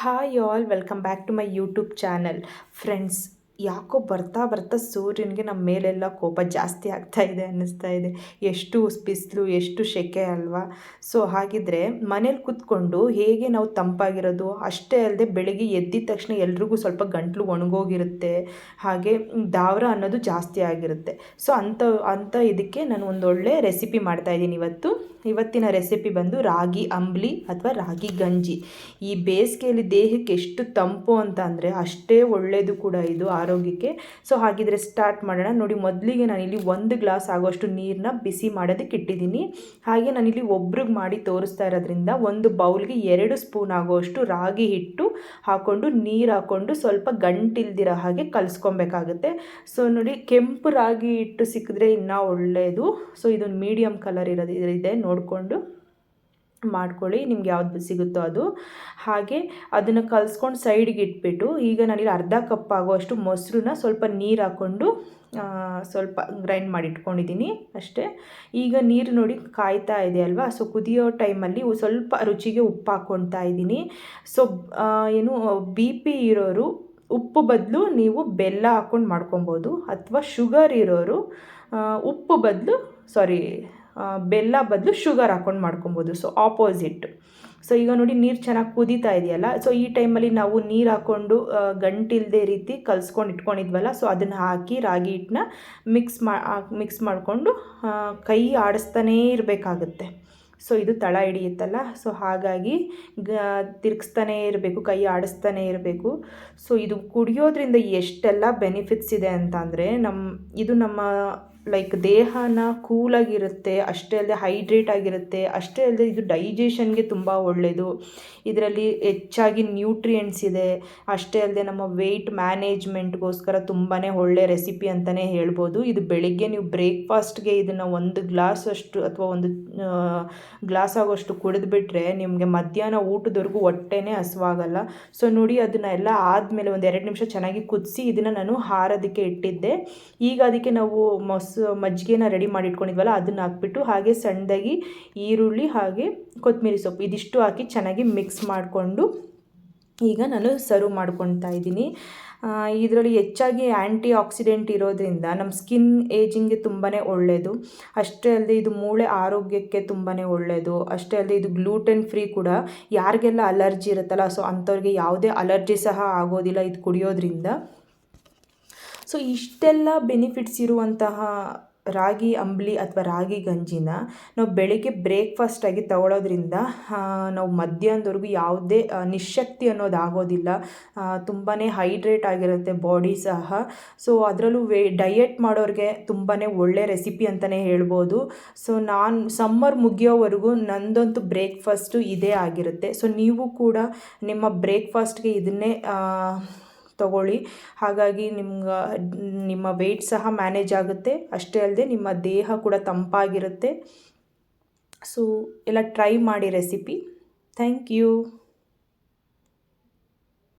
hi all welcome back to my YouTube channel friends ಯಾಕೋ ಬರ್ತಾ ಬರ್ತಾ ಸೂರ್ಯನಿಗೆ ನಮ್ಮ ಮೇಲೆಲ್ಲ ಕೋಪ ಜಾಸ್ತಿ ಆಗ್ತಾ ಇದೆ ಅನ್ನಿಸ್ತಾ ಇದೆ. ಎಷ್ಟು ಬಿಸಿಲು, ಎಷ್ಟು ಶೆಕೆ ಅಲ್ವಾ? ಸೊ ಹಾಗಿದ್ರೆ ಮನೇಲಿ ಕೂತ್ಕೊಂಡು ಹೇಗೆ ನಾವು ತಂಪಾಗಿರೋದು? ಅಷ್ಟೇ ಅಲ್ಲದೆ ಬೆಳಗ್ಗೆ ಎದ್ದಿದ ತಕ್ಷಣ ಎಲ್ರಿಗೂ ಸ್ವಲ್ಪ ಗಂಟ್ಲು ಒಣಗೋಗಿರುತ್ತೆ. ಹಾಗೆ ದಾವರ ಅನ್ನೋದು ಜಾಸ್ತಿ ಆಗಿರುತ್ತೆ. ಸೊ ಅಂಥ ಅಂಥ ಇದಕ್ಕೆ ನಾನು ಒಂದೊಳ್ಳೆ ರೆಸಿಪಿ ಮಾಡ್ತಾ ಇದ್ದೀನಿ ಇವತ್ತು. ಇವತ್ತಿನ ರೆಸಿಪಿ ಬಂದು ರಾಗಿ ಅಂಬ್ಲಿ ಅಥವಾ ರಾಗಿ ಗಂಜಿ. ಈ ಬೇಸಿಗೆಯಲ್ಲಿ ದೇಹಕ್ಕೆ ಎಷ್ಟು ತಂಪು ಅಂತ ಅಂದರೆ ಅಷ್ಟೇ ಒಳ್ಳೆಯದು ಕೂಡ ಇದು. ಆರೋಗ್ಯಕ್ಕೆ ಸೊ ಹಾಗಿದ್ರೆ ಸ್ಟಾರ್ಟ್ ಮಾಡೋಣ. ನೋಡಿ, ಮೊದಲಿಗೆ ನಾನಿಲ್ಲಿ ಒಂದು ಗ್ಲಾಸ್ ಆಗೋಷ್ಟು ನೀರನ್ನ ಬಿಸಿ ಮಾಡೋದಕ್ಕೆ ಇಟ್ಟಿದ್ದೀನಿ. ಹಾಗೆ ನಾನಿಲ್ಲಿ ಒಬ್ರಿಗೆ ಮಾಡಿ ತೋರಿಸ್ತಾ ಇರೋದ್ರಿಂದ ಒಂದು ಬೌಲ್ಗೆ ಎರಡು ಸ್ಪೂನ್ ಆಗೋಷ್ಟು ರಾಗಿ ಹಿಟ್ಟು ಹಾಕ್ಕೊಂಡು ನೀರು ಹಾಕ್ಕೊಂಡು ಸ್ವಲ್ಪ ಗಂಟಿಲ್ದಿರೋ ಹಾಗೆ ಕಲಿಸ್ಕೊಬೇಕಾಗುತ್ತೆ. ಸೊ ನೋಡಿ, ಕೆಂಪು ರಾಗಿ ಹಿಟ್ಟು ಸಿಕ್ಕಿದ್ರೆ ಇನ್ನೂ ಒಳ್ಳೆಯದು ಸೊ ಇದೊಂದು ಮೀಡಿಯಮ್ ಕಲರ್ ಇರೋದು ಇದೆ. ನೋಡಿಕೊಂಡು. ಮಾಡ್ಕೊಳ್ಳಿ, ನಿಮ್ಗೆ ಯಾವ್ದು ಸಿಗುತ್ತೋ ಅದು. ಹಾಗೆ ಅದನ್ನು ಕಲಿಸ್ಕೊಂಡು ಸೈಡಿಗೆ ಇಟ್ಬಿಟ್ಟು, ಈಗ ನಾನಿಲ್ಲಿ ಅರ್ಧ ಕಪ್ ಆಗೋಷ್ಟು ಮೊಸರನ್ನ ಸ್ವಲ್ಪ ನೀರು ಹಾಕ್ಕೊಂಡು ಸ್ವಲ್ಪ ಗ್ರೈಂಡ್ ಮಾಡಿ ಇಟ್ಕೊಂಡಿದ್ದೀನಿ ಅಷ್ಟೇ. ಈಗ ನೀರು ನೋಡಿ ಕಾಯ್ತಾ ಇದೆ ಅಲ್ವಾ? ಸೊ ಕುದಿಯೋ ಟೈಮಲ್ಲಿ ಸ್ವಲ್ಪ ರುಚಿಗೆ ಉಪ್ಪು ಹಾಕ್ಕೊಳ್ತಾ ಇದ್ದೀನಿ ಸೊ ಏನು ಬಿ ಪಿ ಇರೋರು ಉಪ್ಪು ಬದಲು ನೀವು ಬೆಲ್ಲ ಹಾಕ್ಕೊಂಡು ಮಾಡ್ಕೊಬೋದು, ಅಥವಾ ಶುಗರ್ ಇರೋರು ಉಪ್ಪು ಬದಲು ಸಾರಿ ಬೆಲ್ಲ ಬದಲು ಶುಗರ್ ಹಾಕೊಂಡು ಮಾಡ್ಕೊಬೋದು. ಸೊ ಆಪೋಸಿಟ್ ಸೊ ಈಗ ನೋಡಿ ನೀರು ಚೆನ್ನಾಗಿ ಕುದೀತಾ ಇದೆಯಲ್ಲ? ಸೊ ಈ ಟೈಮಲ್ಲಿ ನಾವು ನೀರು ಹಾಕ್ಕೊಂಡು ಗಂಟಿಲ್ಲದೆ ರೀತಿ ಕಲ್ಸ್ಕೊಂಡು ಇಟ್ಕೊಂಡಿದ್ವಲ್ಲ? ಸೊ ಅದನ್ನು ಹಾಕಿ ರಾಗಿ ಹಿಟ್ಟನ್ನ ಮಿಕ್ಸ್ ಮಾ ಮಿಕ್ಸ್ ಮಾಡಿಕೊಂಡು ಕೈ ಆಡಿಸ್ತಾನೇ ಇರಬೇಕಾಗುತ್ತೆ. ಸೊ ಇದು ತಳ ಹಿಡಿಯುತ್ತಲ್ಲ? ಸೊ ಹಾಗಾಗಿ ಗ, ತಿರುಗಿಸ್ತಾನೇ ಇರಬೇಕು, ಕೈ ಆಡಿಸ್ತಾನೇ ಇರಬೇಕು. ಸೊ ಇದು ಕುಡಿಯೋದ್ರಿಂದ ಎಷ್ಟೆಲ್ಲ ಬೆನಿಫಿಟ್ಸ್ ಇದೆ ಅಂತ ಅಂದರೆ ನಮ್ಮ ಇದು ನಮ್ಮ ಲೈಕ್ ದೇಹನ ಕೂಲಾಗಿರುತ್ತೆ, ಅಷ್ಟೇ ಅಲ್ಲದೆ ಹೈಡ್ರೇಟ್ ಆಗಿರುತ್ತೆ, ಅಷ್ಟೇ ಅಲ್ಲದೆ ಇದು ಡೈಜೆಷನ್ಗೆ ತುಂಬ ಒಳ್ಳೆಯದು ಇದರಲ್ಲಿ ಹೆಚ್ಚಾಗಿ ನ್ಯೂಟ್ರಿಯೆಂಟ್ಸ್ ಇದೆ, ಅಷ್ಟೇ ಅಲ್ಲದೆ ನಮ್ಮ ವೆಯ್ಟ್ ಮ್ಯಾನೇಜ್ಮೆಂಟ್ಗೋಸ್ಕರ ತುಂಬಾ ಒಳ್ಳೆ ರೆಸಿಪಿ ಅಂತಲೇ ಹೇಳ್ಬೋದು. ಇದು ಬೆಳಿಗ್ಗೆ ನೀವು ಬ್ರೇಕ್ಫಾಸ್ಟ್ಗೆ ಇದನ್ನು ಒಂದು ಗ್ಲಾಸ್ ಅಷ್ಟು ಅಥವಾ ಒಂದು ಗ್ಲಾಸ್ ಆಗೋಷ್ಟು ಕುಡಿದ್ಬಿಟ್ರೆ ನಿಮಗೆ ಮಧ್ಯಾಹ್ನ ಊಟದವರೆಗೂ ಹೊಟ್ಟೆನೇ ಹಸುವಾಗಲ್ಲ. ಸೊ ನೋಡಿ ಅದನ್ನ ಎಲ್ಲ ಆದಮೇಲೆ ಒಂದು ಎರಡು ನಿಮಿಷ ಚೆನ್ನಾಗಿ ಕುದಿಸಿ ಇದನ್ನು ನಾನು ಹಾರೋದಕ್ಕೆ ಇಟ್ಟಿದ್ದೆ. ಈಗ ಅದಕ್ಕೆ ನಾವು ಮೊಸ ಮಜ್ಜಿಗೆನ ರೆಡಿ ಮಾಡಿ ಇಟ್ಕೊಂಡಿದ್ವಲ್ಲ ಅದನ್ನು ಹಾಕ್ಬಿಟ್ಟು ಹಾಗೆ ಸಣ್ಣದಾಗಿ ಈರುಳ್ಳಿ ಹಾಗೆ ಕೊತ್ತಂಬರಿ ಸೊಪ್ಪು ಇದಿಷ್ಟು ಹಾಕಿ ಚೆನ್ನಾಗಿ ಮಿಕ್ಸ್ ಮಾಡಿಕೊಂಡು ಈಗ ನಾನು ಸರ್ವ್ ಮಾಡ್ಕೊತಾ ಇದ್ದೀನಿ. ಇದರಲ್ಲಿ ಹೆಚ್ಚಾಗಿ ಆ್ಯಂಟಿ ಆಕ್ಸಿಡೆಂಟ್ ಇರೋದ್ರಿಂದ ನಮ್ಮ ಸ್ಕಿನ್ ಏಜಿಂಗ್ಗೆ ತುಂಬಾ ಒಳ್ಳೆಯದು ಅಷ್ಟೇ ಅಲ್ಲದೆ ಇದು ಮೂಳೆ ಆರೋಗ್ಯಕ್ಕೆ ತುಂಬಾ ಒಳ್ಳೆಯದು ಅಷ್ಟೇ ಅಲ್ಲದೆ ಇದು ಗ್ಲೂಟೆನ್ ಫ್ರೀ ಕೂಡ. ಯಾರಿಗೆಲ್ಲ ಅಲರ್ಜಿ ಇರುತ್ತಲ್ಲ, ಸೊ ಅಂಥವ್ರಿಗೆ ಯಾವುದೇ ಅಲರ್ಜಿ ಸಹ ಆಗೋದಿಲ್ಲ ಇದು ಕುಡಿಯೋದ್ರಿಂದ. ಸೊ ಇಷ್ಟೆಲ್ಲ ಬೆನಿಫಿಟ್ಸ್ ಇರುವಂತಹ ರಾಗಿ, ಅಂಬಲಿ ಅಥವಾ ರಾಗಿ ಗಂಜಿನ ನಾವು ಬೆಳಿಗ್ಗೆ ಬ್ರೇಕ್ಫಾಸ್ಟಾಗಿ ತಗೊಳ್ಳೋದ್ರಿಂದ ನಾವು ಮಧ್ಯಾಹ್ನದವರೆಗೂ ಯಾವುದೇ ನಿಶಕ್ತಿ ಅನ್ನೋದು ಆಗೋದಿಲ್ಲ. ತುಂಬಾ ಹೈಡ್ರೇಟ್ ಆಗಿರುತ್ತೆ ಬಾಡಿ ಸಹ. ಸೊ ಅದರಲ್ಲೂ ವೇ ಡಯೆಟ್ ಮಾಡೋರಿಗೆ ತುಂಬಾ ಒಳ್ಳೆ ರೆಸಿಪಿ ಅಂತಲೇ ಹೇಳ್ಬೋದು. ಸೊ ನಾನು ಸಮ್ಮರ್ ಮುಗಿಯೋವರೆಗೂ ನಂದಂತೂ ಬ್ರೇಕ್ಫಾಸ್ಟು ಇದೇ ಆಗಿರುತ್ತೆ. ಸೊ ನೀವು ಕೂಡ ನಿಮ್ಮ ಬ್ರೇಕ್ಫಾಸ್ಟ್ಗೆ ಇದನ್ನೇ ತಗೊಳ್ಳಿ. ಹಾಗಾಗಿ ನಿಮ್ಗೆ, ನಿಮ್ಮ ವೆಯ್ಟ್ ಸಹ ಮ್ಯಾನೇಜ್ ಆಗುತ್ತೆ. ಅಷ್ಟೇ ಅಲ್ಲದೆ ನಿಮ್ಮ ದೇಹ ಕೂಡ ತಂಪಾಗಿರುತ್ತೆ. ಸೊ ಎಲ್ಲ ಟ್ರೈ ಮಾಡಿ ರೆಸಿಪಿ ಥ್ಯಾಂಕ್ ಯು